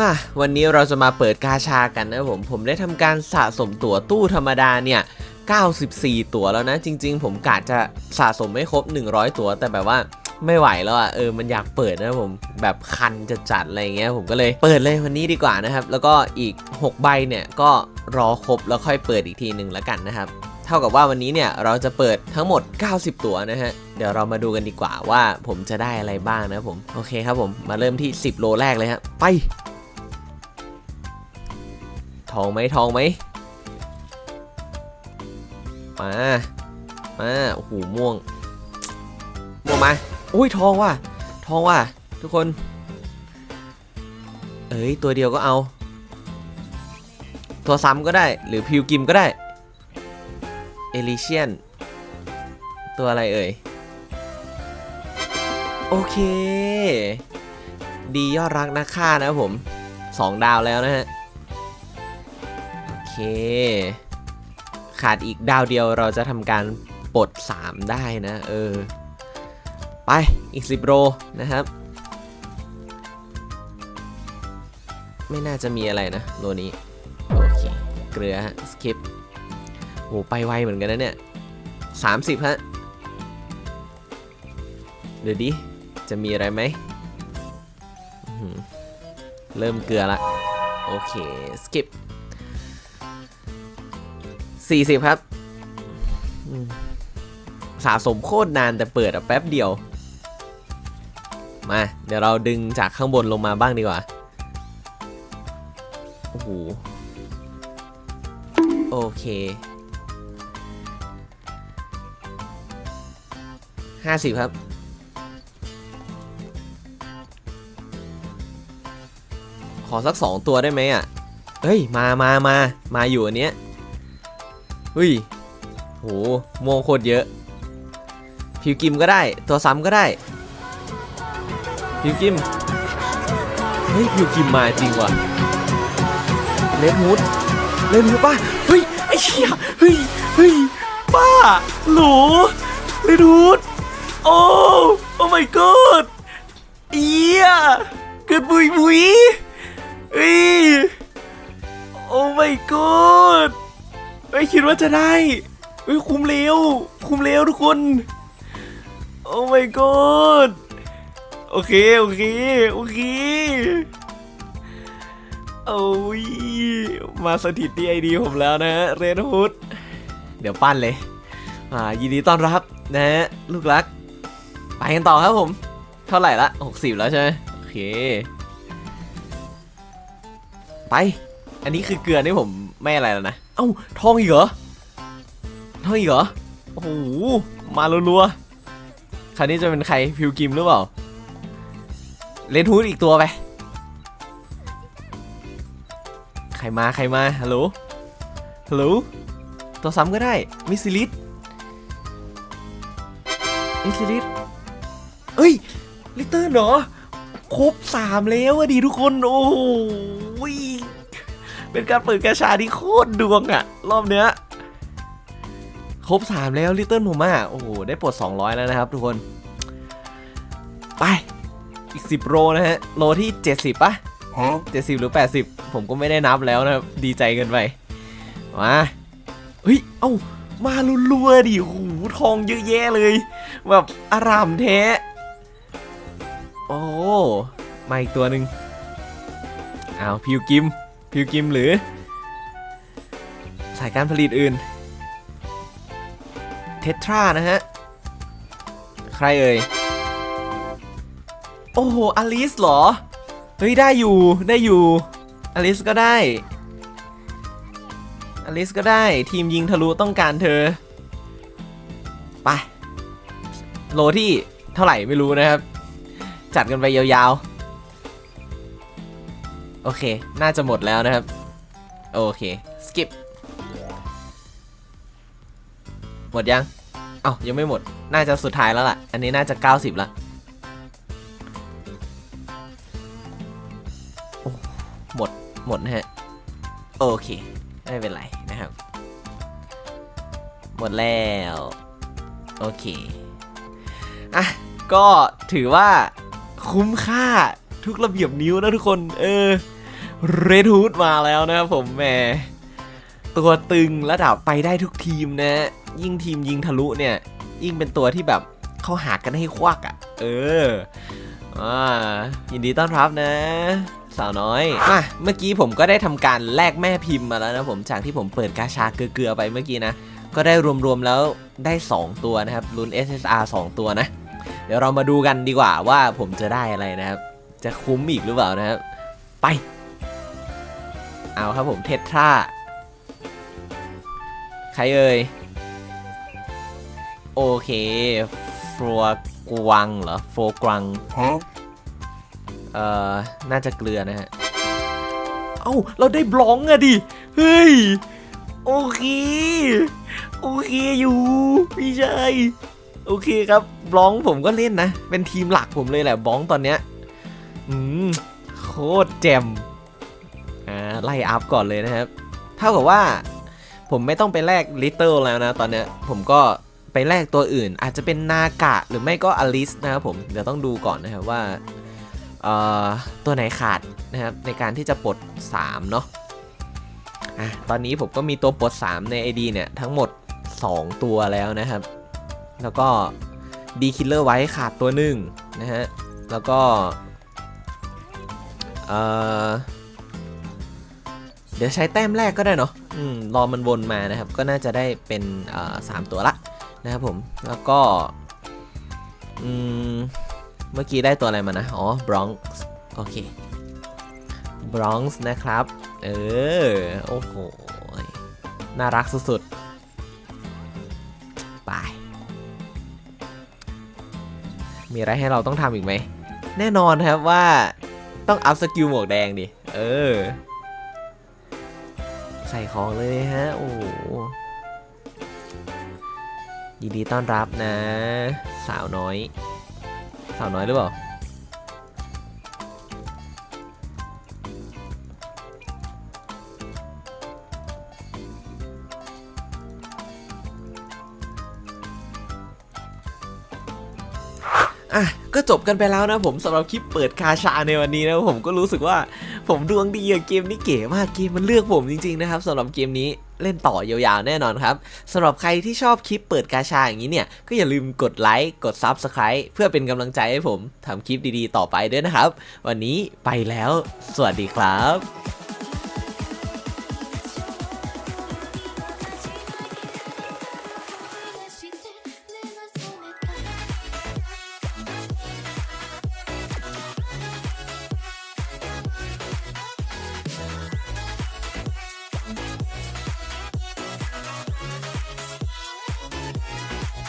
มาวันนี้เราจะมาเปิดกาชากันนะผมผมได้ทำการสะสมตั๋วตู้ธรรมดาเนี่ย 94 ตั๋วแล้วนะ จริง ๆ ผมกะจะสะสมไม่ครบ 100 ตั๋วแต่แบบว่าไม่ไหวแล้วอะเออมันอยากเปิดนะผมแบบคันจะจัดอะไรเงี้ยผมก็เลยเปิดเลยวันนี้ดีกว่านะครับ แล้วก็อีก 6 ใบเนี่ยก็รอครบแล้วค่อยเปิดอีกทีหนึ่งแล้วกันนะครับเท่ากับว่าวันนี้เนี่ยเราจะเปิดทั้งหมด 90 ตั๋วนะฮะ เดี๋ยวเรามาดูกันดีกว่าว่าผมจะได้อะไรบ้างนะผม โอเคครับผม มาเริ่มที่ 10 โลแรกเลยฮะ ไป องไหมทองไหมมา มา โอ้โห ม่วง ม่วงมา อุ้ย ทองว่ะ ทองว่ะ ทุกคน เอ้ย ตัวเดียวก็เอา ตัวซ้ำก็ได้ หรือพิวกิมก็ได้ เอลิเชียน ตัวอะไรเอ่ย โอเค ดียอดรักนักฆ่านะผม สองดาวแล้วนะฮะ ขาดอีกดาวเดียวเราจะทำการปลด 3 ได้นะ เออ ไปอีก 10 โรนะครับ ไม่น่าจะมีอะไรนะ โลนี้ โอเค เกลือสคิปโหไปไวเหมือนกันนะเนี่ย 30 ฮะ เดี๋ยวดิ จะมีอะไรไหม เริ่มเกลือละ โอเค สกิป 40ครับ สะสมโคตรนานแต่เปิดอะแป๊บเดียว มา เดี๋ยวเราดึงจากข้างบนลงมาบ้างดีกว่า โอ้โห โอเค50ครับขอสัก2ตัวได้ไหมอะ เฮ้ย มามามา มาอยู่อันเนี้ย ฮ้ยโหโมงโคตรเยอะ พิวกิมก็ได้ ตัวซ้ำก็ได้ พิวกิม เฮ้ย พิวกิมมาจริงว่ะ เลดฮูดเลดฮูดป่ะเฮ้ย ไอ้เชี่ยเฮ้ย เฮ้ย ป้า หลูเลดฮูดโอ้ โอ้ my god เอียเกิดบุยบุยเฮ้ย โอ้ my god ไม่คิดว่าจะได้เฮ้ยคุมเร็ว คุมเร็วทุกคน โอ้ my god โอเค โอเค โอเคโอ้ยมาสถิติไอดีผมแล้วนะฮะเรนฮูดเดี๋ยวปั้นเลย อ่า ยินดีต้อนรับนะฮะลูกรัก ไปกันต่อครับผม เท่าไหร่ละ 60 แล้วใช่ไหมโอเค ไป อันนี้คือเกลือนี่ผมไม่อะไรแล้วนะ เอ้าทองอีกเหรอ ทองอีกเหรอ โอ้โห มารัวๆ คราวนี้จะเป็นใครพิวกิมหรือเปล่า เลนฮูดอีกตัวไป ใครมาใครมา ฮัลโหล ฮัลโหล ตัวซ้ำก็ได้ มิสซิลิสมิสซิลิสเอ้ย ลิตเติ้ลเหรอ ครบสามแล้วอะดีทุกคน โอ้โห เป็นการเปิดกระชาที่โคตรดวงอะรอบเนี้ยครบ 3 แล้วลิตเติ้ลผมอะโอ้โห ได้ปลด 200 แล้วนะครับทุกคน ไป อีก 10 โลนะฮะ โลที่ 70ป่ะ Huh? 70 หรือ 80 ผมก็ไม่ได้นับแล้วนะครับ ดีใจเกินไป มาเฮ้ย เอ้า มาลัวๆดิโหทองเยอะแยะเลย แบบอารามแท้ โอ้มาอีกตัวหนึ่งอ้าว พิวกิม พิวกิมหรือ สายการผลิตอื่น เททรานะฮะ ใครเอ่ย โอ้โห อลิสเหรอ เฮ้ย ได้อยู่ ได้อยู่ อลิสก็ได้ อลิสก็ได้ ทีมยิงทะลุต้องการเธอ ไป โลที่เท่าไหร่ไม่รู้นะครับ จัดกันไปยาวๆ โอเค น่าจะหมดแล้วนะครับ โอเค สกิป หมดยัง เอ้ายังไม่หมด น่าจะสุดท้ายแล้วล่ะ อันนี้น่าจะ 90ละโอ้หมด หมดนะฮะ โอเค ไม่เป็นไรนะครับ หมดแล้ว โอเค อะ ก็ถือว่าคุ้มค่าทุกระเบียบนิ้วนะทุกคน เออ เรดฮูดมาแล้วนะครับผมแหมตัวตึงระดับไปได้ทุกทีมนะ ยิ่งทีมยิงทะลุเนี่ย ยิ่งเป็นตัวที่แบบเข้าหากันให้ควักอะ่ะ เอออ่ายินดีต้อนรับนะ สาวน้อยมาเมื่อกี้ผมก็ได้ทำการแลกแม่พิมพ์มาแล้วนะผมจากที่ผมเปิดกาชาเกลือๆไปเมื่อกี้นะ ก็ได้รวมๆแล้วได้ 2 ตัวนะครับลุ้น SSR 2 ตัวนะ เดี๋ยวเรามาดูกันดีกว่าว่าผมจะได้อะไรนะครับ จะคุ้มอีกหรือเปล่านะครับ ไป เอาครับผมเททราใครเอ่ย โอเคฟัวกวังเหรอโฟกวังเอ่อ น่าจะเกลือนะฮะ เอ้า เราได้บล็องอะดิ เฮ้ย โอเค โอเคอยู่ พี่ชายโอเคครับบล็องผมก็เล่นนะ เป็นทีมหลักผมเลยแหละบล็องตอนเนี้ย อืม โคตรแจ่มอ่า ไล่อัพก่อนเลยนะครับ เท่ากับว่าผมไม่ต้องไปแลกลิตเติลแล้วนะ ตอนนี้ผมก็ไปแลกตัวอื่น อาจจะเป็นนากะหรือไม่ก็อลิสนะครับผม เดี๋ยวต้องดูก่อนนะครับว่าตัวไหนขาดนะครับในการที่จะปลด 3 เนาะอะตอนนี้ผมก็มีตัวปลด 3 ใน ID เนี่ยทั้งหมด 2 ตัวแล้วนะครับ แล้วก็ดีคิลเลอร์ไว้ขาดตัวหนึ่งนะฮะ แล้วก็เอ่อ เดี๋ยวใช้แต้มแรกก็ได้เนาะอืมรอมันวนมานะครับ ก็น่าจะได้เป็นเอ่อสามตัวละนะครับผม แล้วก็ อืม เมื่อกี้ได้ตัวอะไรมานะ อ๋อบรอนซ์โอเคบรอนซ์นะครับ เออ โอ้โห น่ารักสุดๆ ไป มีอะไรให้เราต้องทำอีกไหม แน่นอนครับว่าต้องอัพสกิลหมวกแดงดิ เออ ใส่ของเลยฮะ โอ้ยินดีต้อนรับนะ สาวน้อย สาวน้อยหรือเปล่าอะก็จบกันไปแล้วนะผมสำหรับคลิปเปิดคาชาในวันนี้นะผมก็รู้สึกว่า ผมดวงดีอะเกมนี้เก๋มากเกมมันเลือกผมจริงๆนะครับสำหรับเกมนี้เล่นต่อยาวๆแน่นอนครับสำหรับใครที่ชอบคลิปเปิดกาชาอย่างนี้เนี่ย ก็อย่าลืมกดไลค์กด Subscribe เพื่อเป็นกำลังใจให้ผมทำคลิปดีๆต่อไปด้วยนะครับ วันนี้ไปแล้ว สวัสดีครับ